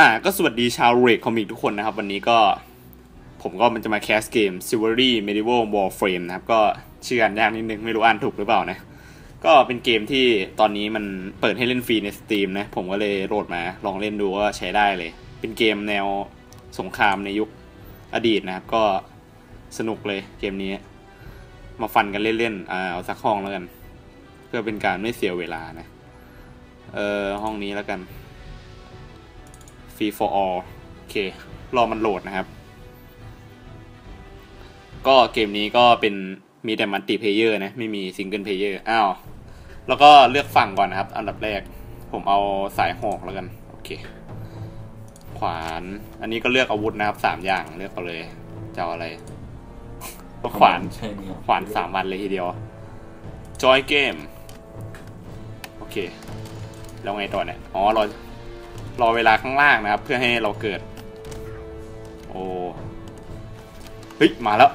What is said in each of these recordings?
อ่าก็สวัสดีชาวเรกคอมิกทุกคนนะครับ วันนี้ก็ผมก็มันจะมาแคสเกม Silvery Medieval Warframe นะครับ ก็ชื่ออ่านยากนิดนึง ไม่รู้อ่านถูกหรือเปล่านะ ก็เป็นเกมที่ตอนนี้มันเปิดให้เล่นฟรีใน Steam นะ ผมก็เลยโหลดมาลองเล่นดูว่าใช้ได้เลย เป็นเกมแนวสงครามในยุคอดีตนะครับ ก็สนุกเลยเกมนี้ มาฟันกันเล่นๆอ่าเอาสักห้องแล้วกัน เพื่อเป็นการไม่เสียเวลานะ เออห้องนี้แล้วกัน free for all โอเค รอมันโหลดนะครับ ก็เกมนี้ก็เป็นมีแต่มัลติเพเยอร์นะ ไม่มีซิงเกิลเพเยอร์อ้าว แล้วก็เลือกฝั่งก่อนนะครับ อันดับแรก ผมเอาสายหอกแล้วกัน โอเค ขวาน อันนี้ก็เลือกอาวุธนะครับสามอย่างเลือกเอาเลยจะเอาอะไร ขวาน ขวานสามวันเลยทีเดียว จอยเกม โอเค แล้วไงต่อเนี่ย อ๋อ รอ รอเวลาข้างล่างนะครับ เพื่อให้เราเกิด โอ้เฮ้ยมาแล้ว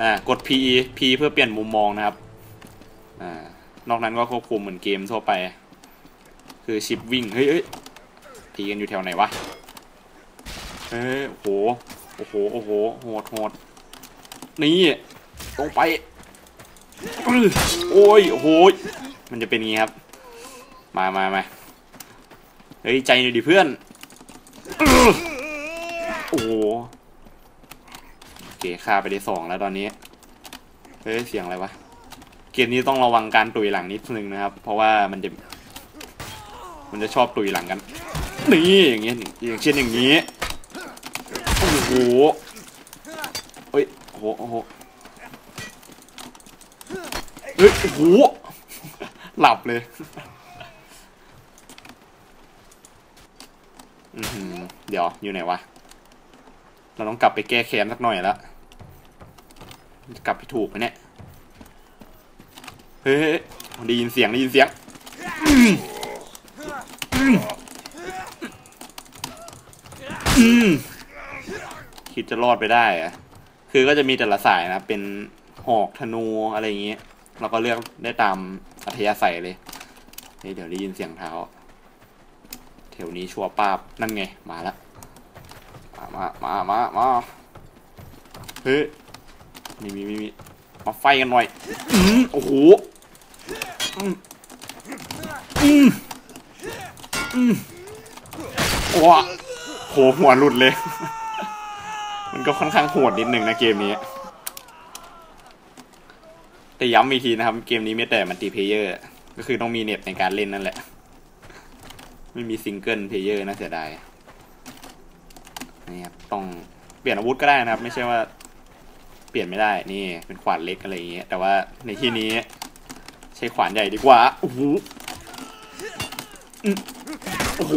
อ่ากด P P เพื่อเปลี่ยนมุมมองนะครับอ่านอกนั้นก็ควบคุมเหมือนเกมทั่วไป คือชิปวิ่งเฮ้ยเฮ้ยทีกันอยู่แถวไหนวะเฮ้ยโอ้โหโอ้โหโอ้โหโหดโหดนี่ลงไปโอ้ยโอ้ยมันจะเป็นงี้ครับ มามามา เฮ้ยใจหน่อยดิเพื่อน โอ้โหโอเคฆ่าไปได้สองแล้วตอนนี้ เฮ้ยเสียงอะไรวะ เกมนี้ต้องระวังการตุยหลังนิดนึงนะครับ เพราะว่ามันจะ มันจะชอบตุยหลังกัน นี่อย่างเงี้ยอย่างเช่นอย่างนี้ โอ้โหเฮ้ยโอ้โหโอ้โหเฮ้ยโอ้โหหลับเลย อือหือ เดี๋ยวอยู่ไหนวะ เราต้องกลับไปแก้แค้นสักหน่อยแล้วจะกลับไปถูกไหมเนี่ย เฮ้ยได้ยินเสียงได้ยินเสียงคิดจะรอดไปได้อะคือก็จะมีแต่ละสายนะ เป็นหอกธนูอะไรอย่างเงี้ยเราก็เลือกได้ตามอัธยาศัยเลยเฮ้ยเดี๋ยวได้ยินเสียงเท้า แถวนี้ชัวร์ป้าบนั่นไงมาแล้วมามามามาเฮ้ยมีมีมีมีมาไฟกันหน่อยอืมโอ้โหอืมอืมอืมว้าโหหัวหลุดเลย มันก็ค่อนข้างโหดนิดหนึ่งนะเกมนี้ แต่ย้ำอีกทีนะครับ เกมนี้ไม่แต่มันตีเพเยอร์ ก็คือต้องมีเน็ตในการเล่นนั่นแหละ ไม่มีซิงเกิลเพลเยอร์น่าเสียดายนี่ครับต้องเปลี่ยนอาวุธก็ได้นะครับ ไม่ใช่ว่าเปลี่ยนไม่ได้นี่เป็นขวานเล็กอะไรอย่างเงี้ยแต่ว่าในที่นี้ ใช้ขวานใหญ่ดีกว่าโอ้โหโอ้โห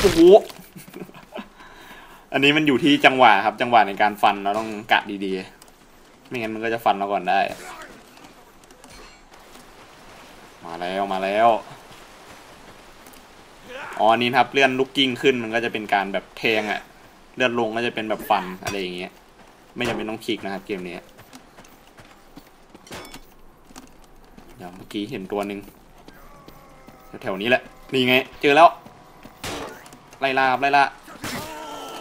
โอ้โหอันนี้มันอยู่ที่จังหวะครับ จังหวะในการฟันเราต้องกะดีๆ ไม่งั้นมันก็จะฟันเราก่อนได้ มาแล้วมาแล้ว อ๋อนี้ครับเลื่อนลูกกิ้งขึ้นมันก็จะเป็นการแบบแทงอะเลื่อนลงก็จะเป็นแบบฟันอะไรอย่างเงี้ย ไม่จำเป็นต้องคลิกนะครับเกมนี้เดี๋ยวเมื่อกี้เห็นตัวหนึ่งแถวๆนี้แหละ นี่ไง เจอแล้ว ไล่ล่าบไล่ล่า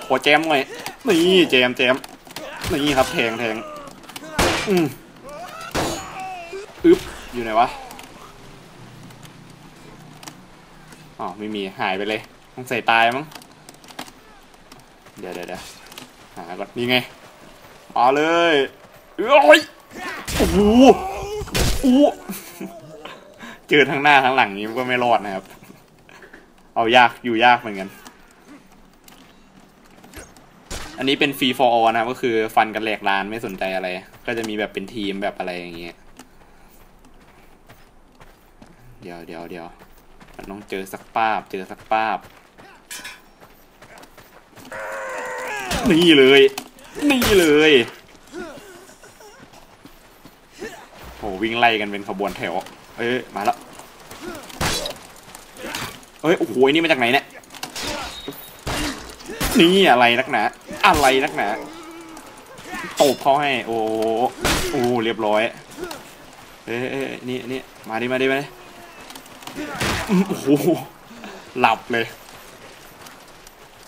ขอแจมหน่อยนี่แจมแจมนี่ครับแทงแทงอืมอึ๊บอยู่ไหนวะ อ๋อไม่มีหายไปเลยต้องใส่ตายมั้งเดี๋ยวเดี๋ยวเดี๋ยวหาก่อนนี่ไงมาเลยเอ้ยโอ้โหโอ้เจอทั้งหน้าทั้งหลังนี้ก็ไม่รอดนะครับ เอายากอยู่ยากเหมือนกัน อันนี้เป็นฟรีฟอร์อนะครับก็คือฟันกันแหลกลานไม่สนใจอะไร ก็จะมีแบบเป็นทีมแบบอะไรอย่างเงี้ยเดี๋ยวเดี๋ยวเดี๋ยว มันต้องเจอสักป้าบ เจอสักป้าบ นี่เลย นี่เลยโหวิ่งไล่กันเป็นขบวนแถว เอ้ยมาแล้วเอ้ยโอ้โหนี่มาจากไหนเนี่ยนี่อะไรนักหนาอะไรนักหนาตบเขาให้โอ้โหโอ้เรียบร้อยเอ้ยนี่นี่มาดิมาดิมาดิ โอ้โหหลับเลย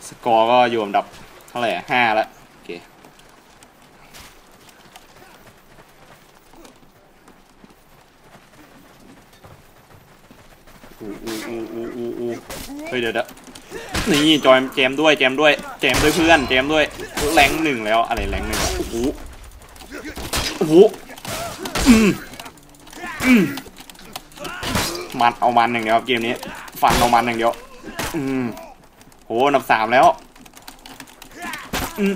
สกอร์ก็อยู่อันดับเท่าไหร่ห้าแล้วโอเคอู้อู้อู้อู้อู้อู้เฮ้ยเดี๋ยวเดี๋ยวนี่จอยแจมด้วยแจมด้วยแจมด้วยเพื่อนแจมด้วยแรงหนึ่งแล้วอะไรแรงหนึ่งโอ้โหโอ้โหอืมอืม มันเอามันอย่างเดียวครับเกมนี้ฟันเอามันอย่างเดียว อืมโหอันดับสามแล้ว อืม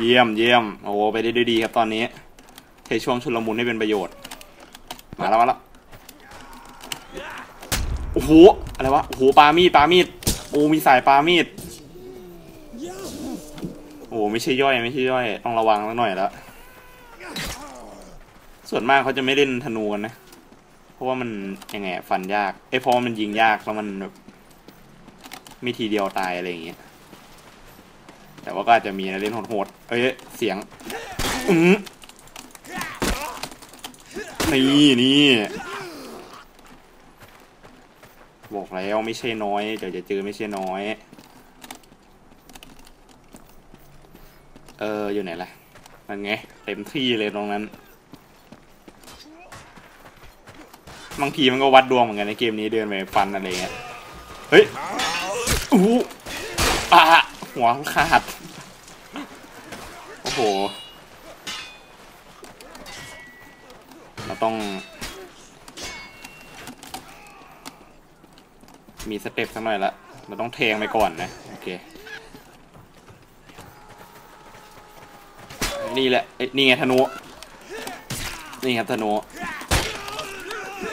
เยี่ยมเยี่ยมโอ้โหไปได้ด,ดีครับตอนนี้ใช้ช่วงชุลมุนให้เป็นประโยชน์ มาแล้วมาแล้วโอ้โหอะไรวะโอ้โหปามีดปามีดโอ้มีสายปามีดโอ้ไม่ใช่ย่อยไม่ใช่ย่อย ต้องระวังสักหน่อยแล้ว ส่วนมากเขาจะไม่เล่นธนูกันนะ เพราะว่ามันยังไงฟันยากเอ้ยเพราะว่ามันยิงยากแล้วมันแบบมีทีเดียวตายอะไรอย่างเงี้ย แต่ว่าก็อาจจะมีนะเล่นโหดๆเอ้ยเสียง อืมนี่นี่บอกแล้วไม่ใช่น้อยเดี๋ยวจะเจอไม่ใช่น้อย เอออยู่ไหนล่ะนั่นไงเต็มที่เลยตรงนั้น บางทีมันก็วัดดวงเหมือนกันในเกมนี้เดินไปฟันอะไรเงี้ย เฮ้ยอู้หูอะหัวขาด โอ้โห เราต้อง มีสเต็ปสักหน่อยละ เราต้องเทงไปก่อนนะ โอเค นี่แหละเอ้ยนี่ไงธนู นี่ครับธนู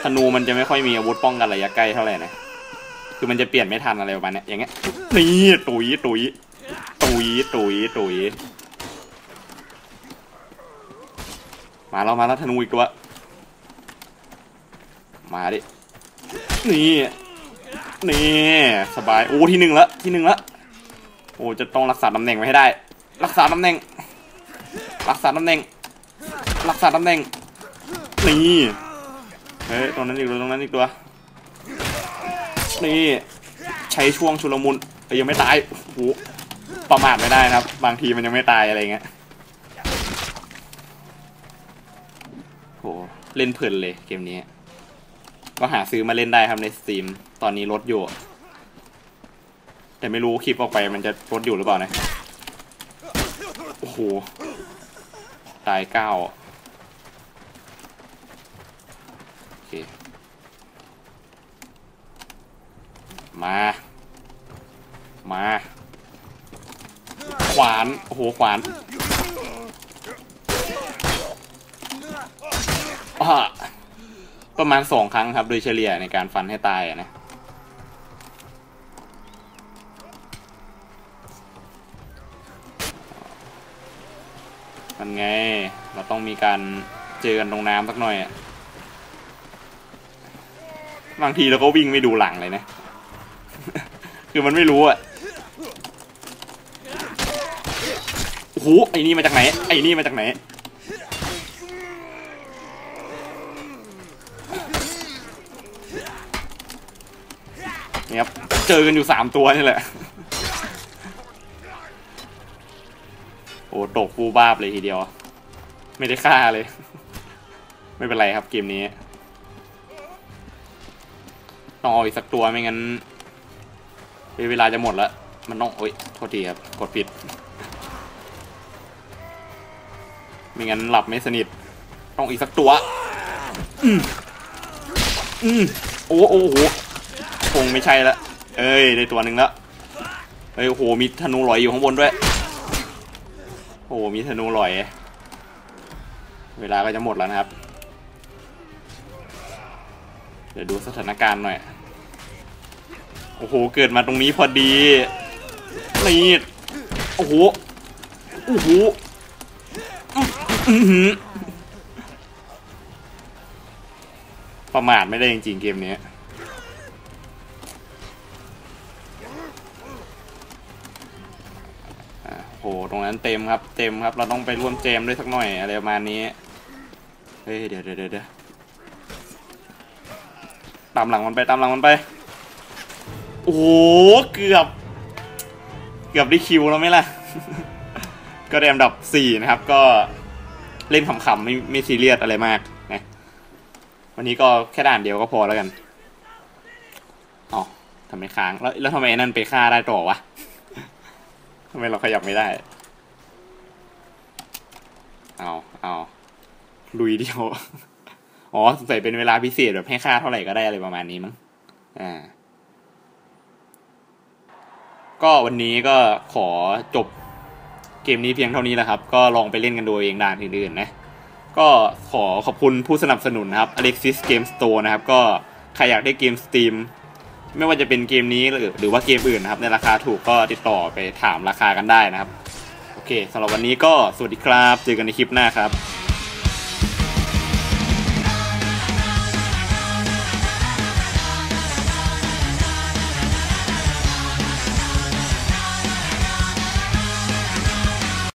ธนูมันจะไม่ค่อยมีอาวุธป้องกันระยะใกล้เท่าไหร่นะ คือมันจะเปลี่ยนไม่ทันอะไรประมาณนี้อย่างเงี้ย นี่ตุยตุยตุยตุยตุยมาแล้วมาแล้วธนูอีกตัว มาดิ นี่ นี่ สบาย โอ้ที่หนึ่งละที่หนึ่งละโอ้จะต้องรักษาตำแหน่งไว้ให้ได้ รักษาตำแหน่ง รักษาตำแหน่ง รักษาตำแหน่ง นี่ เฮ้ยตรงนั้นอีกตัวตรงนั้นอีกตัวนี่ใช้ช่วงชุลมุนแต่ยังไม่ตายโอ้โหประมาทไม่ได้นะครับ บางทีมันยังไม่ตายอะไรเงี้ยโหเล่นเพลินเลยเกมนี้ ก็หาซื้อมาเล่นได้ครับในสตรีมตอนนี้ลดอยู่ แต่ไม่รู้คลิปออกไปมันจะลดอยู่หรือเปล่านะ โอ้โห ตายเก้าโอเค มา มา ขวาน โอ้โห ขวานประมาณสองครั้งครับ โดยเฉลี่ยในการฟันให้ตายนะมันไง เราต้องมีการเจอกันตรงน้ำสักหน่อยอะ บางทีเราก็วิ่งไม่ดูหลังเลยนะ คือมันไม่รู้อะโอ้โหไอ้นี่มาจากไหน ไอ้นี่มาจากไหน เนี่ยครับ เจอกันอยู่สามตัวนี่แหละ โอ้ตกฟูบ้าบเลยทีเดียว ไม่ได้ฆ่าเลย ไม่เป็นไรครับเกมนี้ ต้องเอาอีกสักตัวไม่งั้นเวลาจะหมดแล้ว มันต้องโอ๊ยโทษทีครับ กดผิด ไม่งั้นหลับไม่สนิท ต้องอีกสักตัว อืมอืมโอ้โอ้โหคงไม่ใช่ละ เอ้ย ได้ตัวหนึ่งแล้วเอ้ยโอ้โห มีธนูลอยอยู่ข้างบนด้วย โอ้โห มีธนูลอย เวลาก็จะหมดแล้วนะครับ เดี๋ยวดูสถานการณ์หน่อย โอ้โห เกิดมาตรงนี้พอดี นี่ โอ้โห โอ้โหประมาทไม่ได้จริงๆเกมนี้อะโห ตรงนั้นเต็มครับ เต็มครับ เราต้องไปร่วมเจมด้วยสักหน่อยอะไรประมาณนี้ เฮ้ย เดี๋ยวเดี๋ยวเดี๋ยวตามหลังมันไป ตามหลังมันไป โอ้โห เกือบ เกือบได้คิวแล้วไหมล่ะ ก็ได้อันดับสี่นะครับ ก็เล่นขำๆไม่ไม่ซีเรียสอะไรมากนะ วันนี้ก็แค่ด่านเดียวก็พอแล้วกันอ๋อทำไมค้าง แล้วแล้วทำไมไอ้นั่นไปฆ่าได้ต่อวะทำไมเราขยับไม่ได้ เอาเอาลุยเดียว อ๋อสงสัยเป็นเวลาพิเศษแบบให้ค่าเท่าไหร่ก็ได้อะไรประมาณนี้มั้ง อ่า ก็วันนี้ก็ขอจบเกมนี้เพียงเท่านี้แหละครับ ก็ลองไปเล่นกันดูเองด่านอื่นๆนะ ก็ขอขอบคุณผู้สนับสนุนนะครับ Alexis Game Store นะครับ ก็ใครอยากได้เกม Steam ไม่ว่าจะเป็นเกมนี้หรือหรือว่าเกมอื่นนะครับ ในราคาถูกก็ติดต่อไปถามราคากันได้นะครับ โอเคสำหรับวันนี้ก็สวัสดีครับ เจอกันในคลิปหน้าครับ